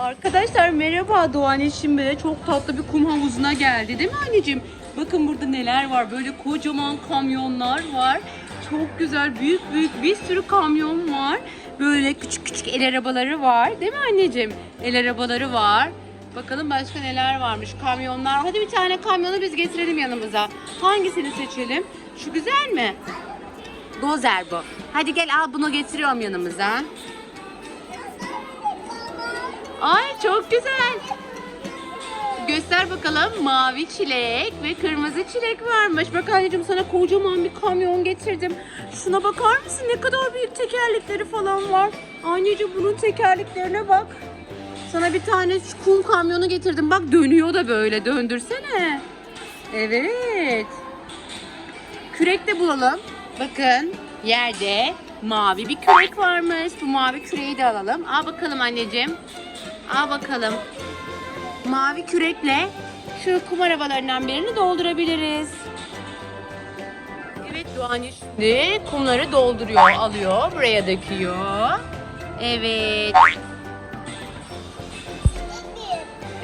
Arkadaşlar merhaba Doğan Eşim böyle çok tatlı bir kum havuzuna geldi değil mi anneciğim? Bakın burada neler var böyle kocaman kamyonlar var. Çok güzel büyük büyük bir sürü kamyon var. Böyle küçük küçük el arabaları var değil mi anneciğim? El arabaları var. Bakalım başka neler varmış kamyonlar. Hadi bir tane kamyonu biz getirelim yanımıza. Hangisini seçelim? Şu güzel mi? Dozer bu. Hadi gel al bunu getiriyorum yanımıza. Ay çok güzel. Göster bakalım mavi çilek ve kırmızı çilek varmış. Bak anneciğim sana kocaman bir kamyon getirdim. Şuna bakar mısın ne kadar büyük tekerlekleri falan var. Anneciğim bunun tekerleklerine bak. Sana bir tane kum kamyonu getirdim. Bak dönüyor da böyle döndürsene. Evet. Kürek de bulalım. Bakın yerde mavi bir kürek varmış. Bu mavi küreği de alalım. Al bakalım anneciğim. Al bakalım. Mavi kürekle şu kum arabalarından birini doldurabiliriz. Evet Doğan şimdi kumları dolduruyor, alıyor, buraya döküyor. Evet.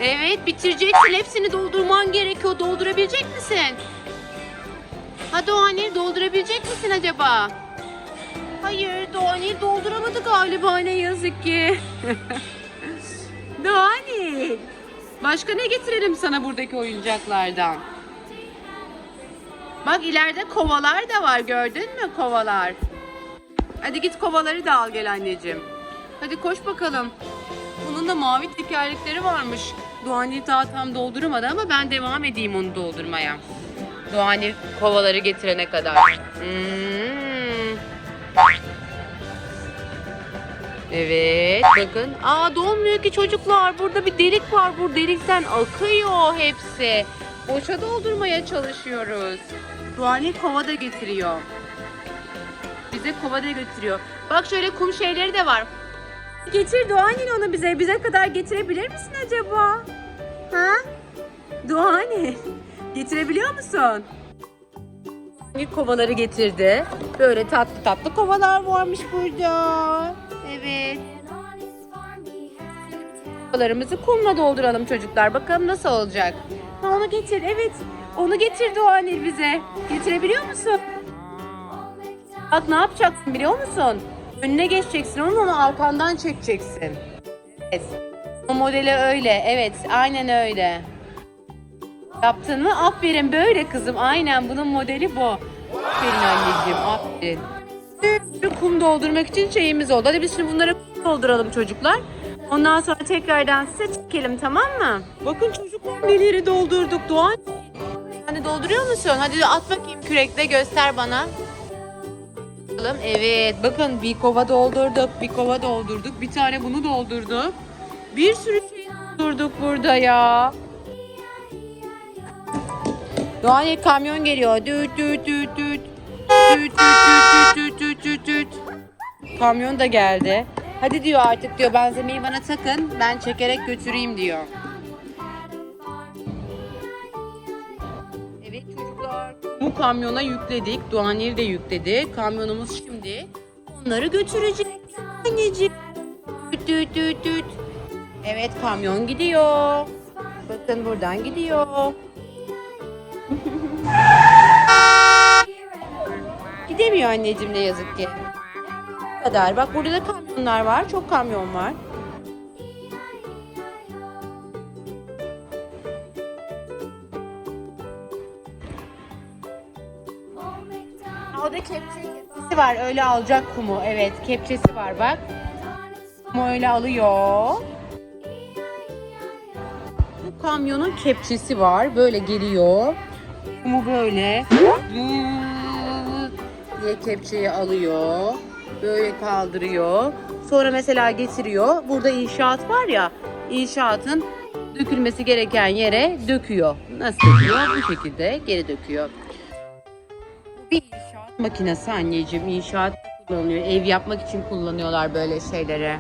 Evet bitireceksin. Hepsini doldurman gerekiyor. Doldurabilecek misin? Ha Doğanil doldurabilecek misin acaba? Hayır Doğanil dolduramadı galiba ne yazık ki. Doğanil. Başka ne getirelim sana buradaki oyuncaklardan? Bak ileride kovalar da var gördün mü kovalar? Hadi git kovaları da al gel anneciğim. Hadi koş bakalım. Bunun da mavi tekerlekleri varmış. Doğanil daha tam dolduramadı ama ben devam edeyim onu doldurmaya. Doğanil kovaları getirene kadar. Hmm. Evet bakın. Aa dolmuyor ki çocuklar. Burada bir delik var. Bu delikten akıyor hepsi. Boşa doldurmaya çalışıyoruz. Doğanil kova da getiriyor. Bize kova da götürüyor. Bak şöyle kum şeyleri de var. Getir Doğanil onu bize. Bize kadar getirebilir misin acaba? Ha? Doğanil. Getirebiliyor musun? Bir kovaları getirdi. Böyle tatlı tatlı kovalar varmış burada. Evet. Kovalarımızı kumla dolduralım çocuklar. Bakalım nasıl olacak. Onu getir. Evet. Onu getir Doğanil bize. Getirebiliyor musun? Bak ne yapacaksın biliyor musun? Önüne geçeceksin onun onu arkandan çekeceksin. Evet. O modeli öyle. Evet aynen öyle. Yaptın mı? Aferin böyle kızım. Aynen bunun modeli bu. Aferin anneciğim aferin. Bir kum doldurmak için şeyimiz oldu. Hadi biz şimdi bunları kum dolduralım çocuklar. Ondan sonra tekrardan size çekelim tamam mı? Bakın çocuklar neleri doldurduk Doğan. Hani dolduruyor musun? Hadi at bakayım kürekle göster bana. Evet bakın bir kova doldurduk, bir kova doldurduk, bir tane bunu doldurduk. Bir sürü şey doldurduk burada ya. Doğan kamyon geliyor. Düt. Düt düt düt düt düt düt düt düt. Kamyon da geldi. Hadi diyor artık diyor benzemeyi bana takın. Ben çekerek götüreyim diyor. Evet çocuklar. Bu kamyona yükledik. Doğanir de yükledi. Kamyonumuz şimdi onları götürecek. Anneciğim. Düt düt düt düt. Evet kamyon gidiyor. Bakın buradan gidiyor. Gidemiyor anneciğim ne yazık ki. Kadar. Bak burada da kamyonlar var. Çok kamyon var. Orada kepçesi var. Öyle alacak kumu. Evet kepçesi var bak. Kumu öyle alıyor. Bu kamyonun kepçesi var. Böyle geliyor. Kumu böyle diye kepçeyi alıyor. Böyle kaldırıyor. Sonra mesela getiriyor. Burada inşaat var ya. inşaatın dökülmesi gereken yere döküyor. Nasıl döküyor? Bu şekilde geri döküyor. Bir inşaat makinesi anneciğim. İnşaat kullanılıyor. Ev yapmak için kullanıyorlar böyle şeyleri.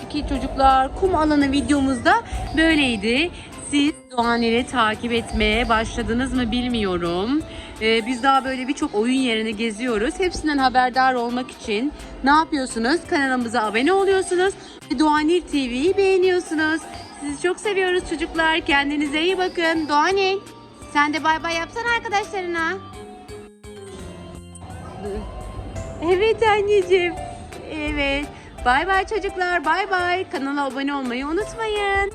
Peki çocuklar kum alanı videomuzda böyleydi. Siz Doğaner'i takip etmeye başladınız mı bilmiyorum. Ee, biz daha böyle birçok oyun yerini geziyoruz. Hepsinden haberdar olmak için ne yapıyorsunuz? Kanalımıza abone oluyorsunuz. Doğanil TV'yi beğeniyorsunuz. Sizi çok seviyoruz çocuklar. Kendinize iyi bakın. Doğanil sen de bay bay yapsana arkadaşlarına. Evet anneciğim. Evet. Bay bay çocuklar. Bay bay. Kanala abone olmayı unutmayın.